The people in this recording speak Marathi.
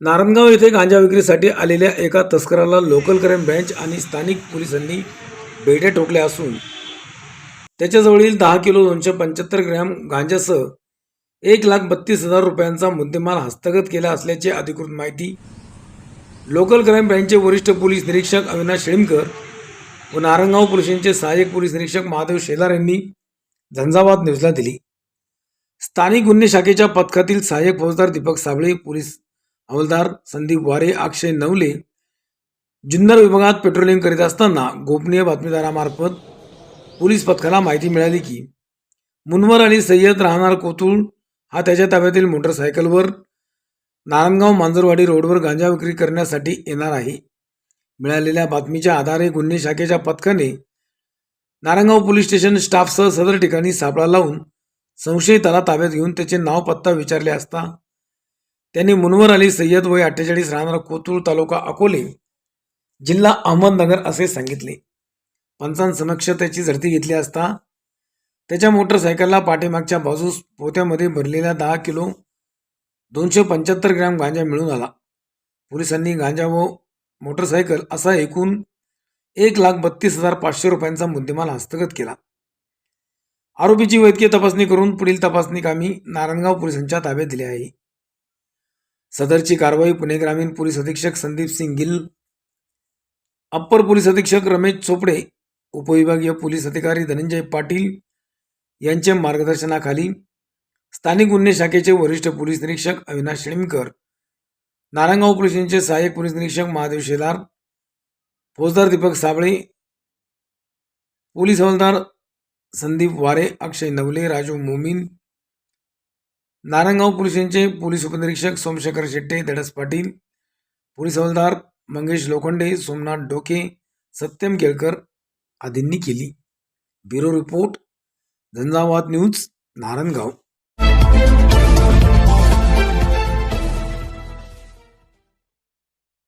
नारायणगाव येथे गांजा विक्रीसाठी आलेल्या एका तस्कराला लोकल क्राईम ब्रँच आणि स्थानिक पोलिसांनी बेड्या ठोकल्या असून त्याच्याजवळील दहा किलो दोनशे पंच्याहत्तर ग्रॅम गांजासह एक लाख बत्तीस हजार रुपयांचा मुद्देमाल हस्तगत केला असल्याची अधिकृत माहिती लोकल क्राईम ब्रँचचे वरिष्ठ पोलीस निरीक्षक अविनाश शेळीमकर व नारायणगाव पोलिसांचे सहाय्यक पोलीस निरीक्षक महादेव शेलार यांनी झंझावात न्यूजला दिली. स्थानिक गुन्हे शाखेच्या पथकातील सहाय्यक फौजदार दीपक साबळे पोलीस हवालदार संदीप वारे अक्षय नवले जुन्नर विभागात पेट्रोलिंग करीत असताना गोपनीय बातमीदारामार्फत पोलीस पथकाला माहिती मिळाली की मुनवर आणि सय्यद राहणार कोथूळ हा त्याच्या ताब्यातील मोटरसायकलवर नारायणगाव मांजरवाडी रोडवर गांजा विक्री करण्यासाठी येणार आहे. मिळालेल्या बातमीच्या आधारे गुन्हे शाखेच्या पथकाने नारायणगाव पोलीस स्टेशन स्टाफसह सदर ठिकाणी सापळा लावून संशयिताला ताब्यात घेऊन त्याचे नाव पत्ता विचारले असता त्यांनी मुनवर अली सय्यद वय अठ्ठेचाळीस राहणार कोथरूड तालुका अकोले जिल्हा अहमदनगर असे सांगितले. पंचांसमक्ष त्याची झडती घेतली असता त्याच्या मोटरसायकलला पाठीमागच्या बाजूस पोत्यामध्ये भरलेल्या दहा किलो दोनशे पंच्याहत्तर ग्रॅम गांजा मिळून आला. पोलिसांनी गांजा व मोटरसायकल असा एकूण एक लाख बत्तीस हजार पाचशे रुपयांचा मुद्देमाल हस्तगत केला. आरोपीची वैद्यकीय तपासणी करून पुढील तपासणी कामी नारायणगाव पोलिसांच्या ताब्यात दिली आहे. सदरची कारवाई पुणे ग्रामीण पोलीस अधीक्षक संदीप सिंग गिल अप्पर पोलीस अधीक्षक रमेश चोपडे उपविभागीय पोलीस अधिकारी धनंजय पाटील यांच्या मार्गदर्शनाखाली स्थानिक गुन्हे शाखेचे वरिष्ठ पोलीस निरीक्षक अविनाश शेळीमकर नारायणगाव पोलिसांचे सहाय्यक पोलीस निरीक्षक महादेव शेलार फौजदार दीपक साबळे पोलीस हवालदार संदीप वारे अक्षय नवले राजू मोमीन नारायणगाव पोलिसांचे पोलीस उपनिरीक्षक सोमशेखर शेट्टे धडस पाटील पोलीस हवालदार मंगेश लोखंडे सोमनाथ डोके सत्यम केळकर आदींनी केली. Bureau report Jhanjhavat news Narayangaon